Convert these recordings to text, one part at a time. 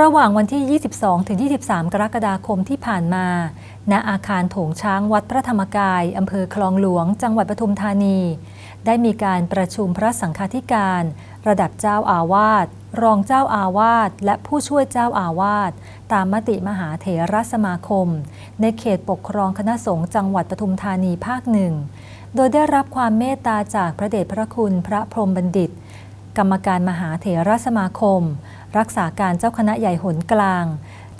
ระหว่างวันที่ 22 ถึง 23 กรกฎาคมที่ผ่านมา ณ อาคารโถงช้างวัดพระธรรมกาย อำเภอคลองหลวง จังหวัดปทุมธานี ได้มีการประชุมพระสังฆาธิการ ระดับเจ้าอาวาส รองเจ้าอาวาส และผู้ช่วยเจ้าอาวาส ตามมติมหาเถรสมาคม ในเขตปกครองคณะสงฆ์จังหวัดปทุมธานีภาคหนึ่ง โดยได้รับความเมตตาจากพระเดชพระคุณพระพรหมบัณฑิต กรรมการมหาเถรสมาคม รักษาการเจ้าคณะใหญ่หนกลาง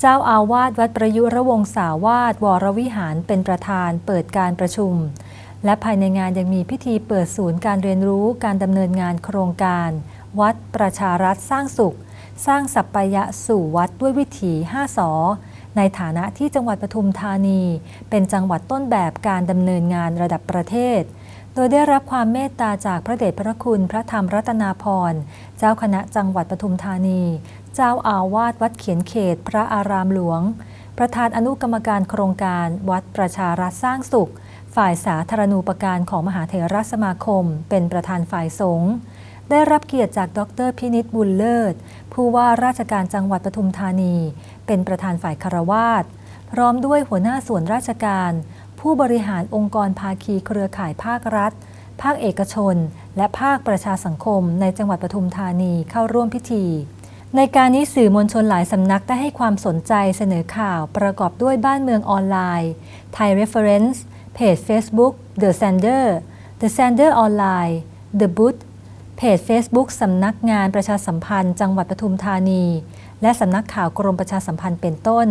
เจ้าอาวาสวัดประยุรวงศาวาสวรวิหารเป็นประธานเปิดการประชุม และภายในงานยังมีพิธีเปิดศูนย์การเรียนรู้การดำเนินงานโครงการ วัดประชารัฐสร้างสุข สร้างสัปปายะสู่วัดด้วยวิถี5สอในฐานะที่จังหวัดปทุมธานี เป็นจังหวัดต้นแบบการดำเนินงานระดับประเทศ โดยได้รับความเมตตาจากพระเดชพระคุณพระธรรมรัตนาพร เจ้าคณะจังหวัดปทุมธานี เจ้าอาวาสวัดเขียนเขต พระอารามหลวง ประธานอนุกรรมการโครงการวัดประชารัฐสร้างสุข ฝ่ายสาธารณูปการของมหาเถรสมาคม เป็นประธานฝ่ายสงฆ์ได้รับเกียรติจากดรพินิษบุญเลิศ ผู้ว่าราชการจังหวัดปทุมธานี เป็นประธานฝ่ายคารวาสพร้อมด้วยหัวหน้าส่วนราชการ ผู้บริหารองค์กรภาคีเครือข่ายภาครัฐ ภาคเอกชน และภาคประชาสังคม ในจังหวัดปทุมธานีเข้าร่วมพิธี ในการนี้สื่อมวลชนหลายสำนักได้ให้ความสนใจเสนอข่าวประกอบด้วยบ้านเมืองออนไลน์ Thai Reference เพจ Facebook The Sander The Sander Online The Boot เพจ Facebook สำนักงานประชาสัมพันธ์ จังหวัดปทุมธานี และสำนักข่าวกรมประชาสัมพันธ์เป็นต้น